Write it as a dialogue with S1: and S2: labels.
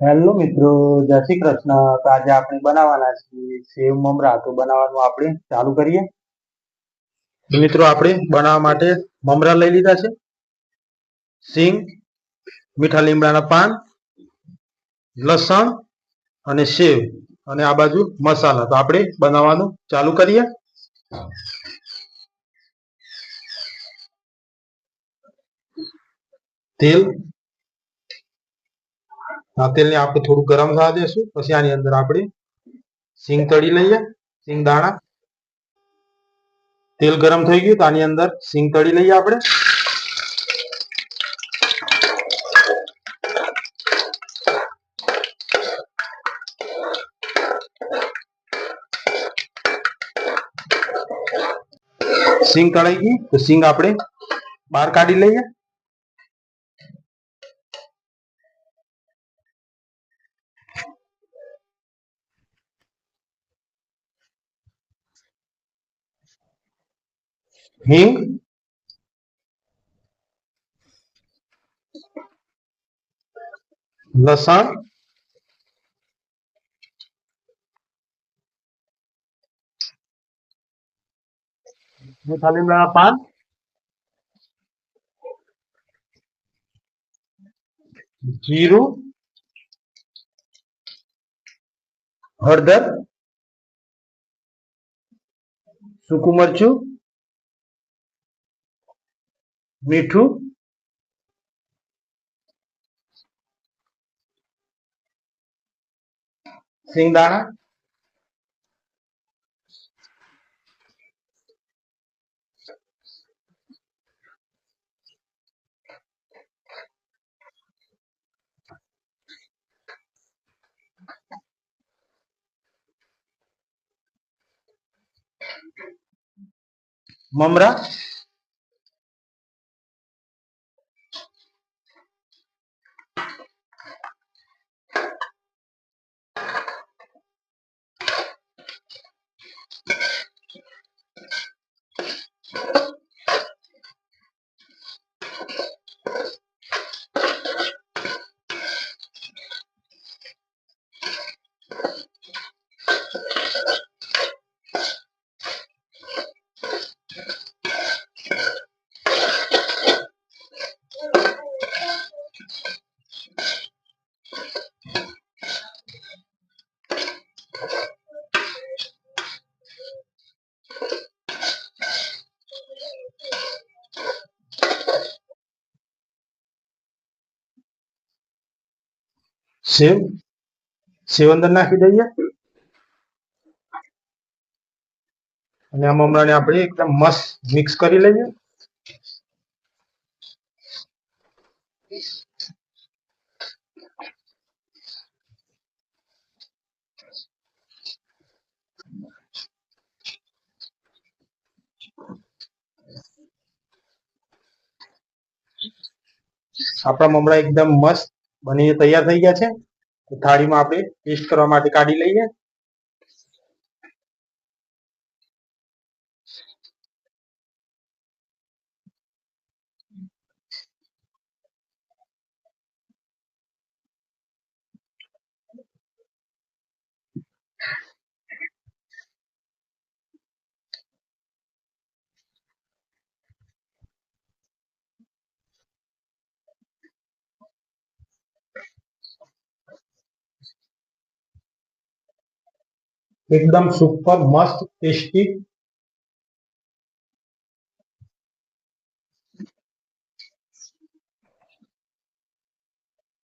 S1: Hello મિત્રો, જય શ્રી કૃષ્ણ. તો આજે આપણે બનાવવાના છીએ સેવ મમરા. તો બનાવવાનું આપણે ચાલુ કરીએ. મિત્રો, આપણે બનાવવા માટે મમરા લઈ લીધા છે. સિંગ, મીઠા લીમડાના પાન, લસણ અને સેવ અને આ બાજુ મસાલા. તો આપણે બનાવવાનું ચાલુ કરીએ. તેલ આ તેલને આપણે થોડું ગરમ થવા દેશું. પછી આની અંદર આપણે સિંગ તળી લઈએ, સિંગ દાણા. તેલ ગરમ થઈ ગયું તો આની અંદર સિંગ તળી લઈએ આપણે. સિંગ તળાઈ ગઈ તો સિંગ આપણે બહાર કાઢી લઈએ. હિંગ લસણ મીઠા લીમડાના પાન જીરું હળદર સૂકું મરચું મીઠું સિંગદાણા મમરા સેવ સેવ અંદર નાખી દઈએ. અને આ મમરાને આપણે એકદમ મસ્ત મિક્સ કરી લઈએ. આપણા મમરા એકદમ મસ્ત બનીને તૈયાર થઈ ગયા છે. થાળીમાં આપણે ટેસ્ટ કરવા માટે કાઢી લઈએ. એકદમ સુપર મસ્ત ટેસ્ટી